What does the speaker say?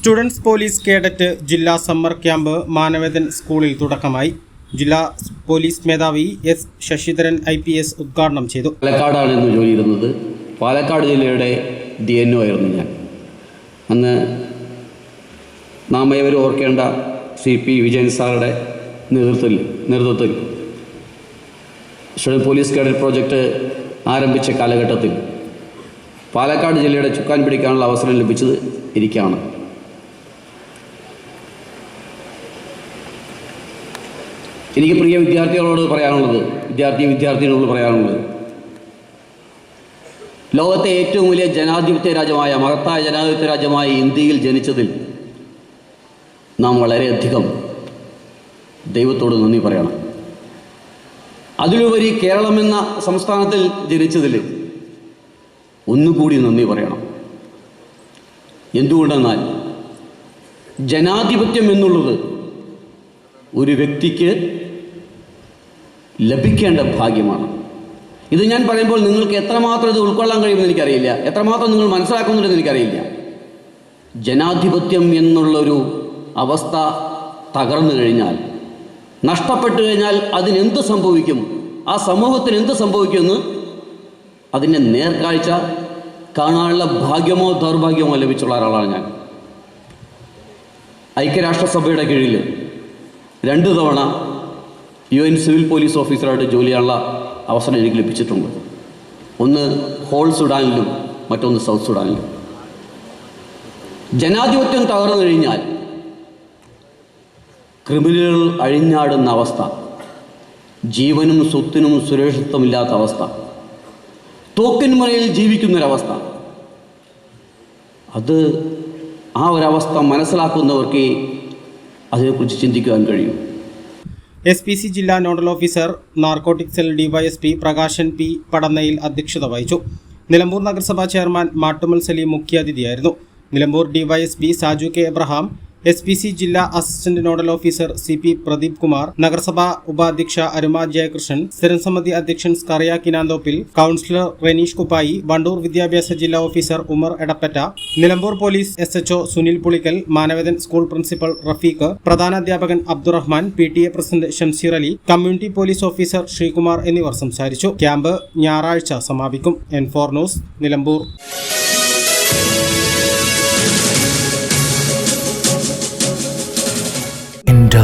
Students police cadet ജില്ലാ summer camp Manavedan സ്കൂളിൽ തുടക്കമായി. ജില്ലാ പോലീസ് മേധാവി S Sasidharan I P S ഉദ്ഘാടനം ചെയ്തു. പാലക്കാടാണ് ഇന്ന് ജോലി ഇരുന്നത് പാലക്കാട് ജില്ലയുടെ ഡി എൻ ഒ ആയിരുന്നു ഞാൻ. അന്ന് നാം ഏവരും ഓർക്കേണ്ട സി പി വിജയൻ സാറുടെ നേതൃത്വത്തിൽ നേതൃത്വത്തിൽ സ്റ്റുഡന്റ് പോലീസ് കേഡറ്റ് പ്രോജക്റ്റ് ആരംഭിച്ച കാലഘട്ടത്തിൽ പാലക്കാട് ജില്ലയുടെ ചുക്കാൻ പിടിക്കാനുള്ള അവസരം ലഭിച്ചത് എനിക്കാണ് എനിക്ക് പ്രിയ വിദ്യാർത്ഥികളോട് പറയാനുള്ളത് വിദ്യാർത്ഥി വിദ്യാർത്ഥികളോട് പറയാനുള്ളത്. ലോകത്തെ ഏറ്റവും വലിയ ജനാധിപത്യ രാജ്യമായ മഹത്തായ ജനാധിപത്യ രാജ്യമായ ഇന്ത്യയിൽ ജനിച്ചതിൽ നാം വളരെയധികം ദൈവത്തോട് നന്ദി പറയണം. അതിലുപരി കേരളം എന്ന സംസ്ഥാനത്തിൽ ജനിച്ചതിൽ ഒന്നുകൂടി നന്ദി പറയണം. എന്തുകൊണ്ടെന്നാൽ ജനാധിപത്യം എന്നുള്ളത് ഒരു വ്യക്തിക്ക് ലഭിക്കേണ്ട ഭാഗ്യമാണ്. ഇത് ഞാൻ പറയുമ്പോൾ നിങ്ങൾക്ക് എത്രമാത്രം ഇത് ഉൾക്കൊള്ളാൻ കഴിയുമെന്ന് എനിക്കറിയില്ല. എത്രമാത്രം നിങ്ങൾ മനസ്സിലാക്കുന്നുണ്ടെന്ന് എനിക്കറിയില്ല. ജനാധിപത്യം എന്നുള്ളൊരു അവസ്ഥ തകർന്നു കഴിഞ്ഞാൽ നഷ്ടപ്പെട്ടു കഴിഞ്ഞാൽ അതിനെന്ത് സംഭവിക്കും? ആ സമൂഹത്തിന് എന്ത് സംഭവിക്കുമെന്ന് അതിന്റെ നേർക്കാഴ്ച കാണാനുള്ള ഭാഗ്യമോ ദൗർഭാഗ്യമോ ലഭിച്ചുള്ള ഒരാളാണ് ഞാൻ. ഐക്യരാഷ്ട്രസഭയുടെ കീഴിൽ രണ്ട് തവണ യു എൻ സിവിൽ പോലീസ് ഓഫീസറായിട്ട് ജോലി ചെയ്യാനുള്ള അവസരം എനിക്ക് ലഭിച്ചിട്ടുണ്ട്. ഒന്ന് ഹോൾ സുഡാനിലും മറ്റൊന്ന് സൗത്ത് സുഡാനിലും. ജനാധിപത്യം തകർന്നു കഴിഞ്ഞാൽ ക്രിമിനലുകൾ അഴിഞ്ഞാടുന്ന അവസ്ഥ ജീവനും സ്വത്തിനും സുരക്ഷിതത്വമില്ലാത്ത അവസ്ഥ തോക്കിൻമുനയിൽ ജീവിക്കുന്നൊരവസ്ഥ അത് ആ ഒരവസ്ഥ മനസ്സിലാക്കുന്നവർക്ക് അതിനെക്കുറിച്ച് ചിന്തിക്കുവാൻ കഴിയും. എസ് പി സി ജില്ലാ nodal officer narcotic cell DYSP Prakashan P Padannayil അധ്യക്ഷത വഹിച്ചു. നിലമ്പൂർ നഗരസഭാ chairman Mattummal Saleem മുഖ്യാതിഥിയായിരുന്നു. Nilambur DYSP Saju K Abraham S P C ജില്ലാ assistant nodal officer C P Pradeep Kumar നഗരസഭാ ഉപാധ്യക്ഷ അരുമ ജയകൃഷ്ണൻ സ്ഥിരം സമിതി അധ്യക്ഷൻ സ്കറിയ കിനാന്തോപ്പിൽ കൌൺസിലർ റെനീഷ് കുപ്പായി വണ്ടൂർ വിദ്യാഭ്യാസ ജില്ലാ officer Umar Edappatta Nilambur police S HO Sunil Pulikkal Manavedan school principal Rafeeq പ്രധാനാധ്യാപകൻ Abdurahman P T A president Shamseer Ali community police officer Sreekumar എന്നിവർ സംസാരിച്ചു. Camp ഞായറാഴ്ച സമാപിക്കും. N four news Nilambur.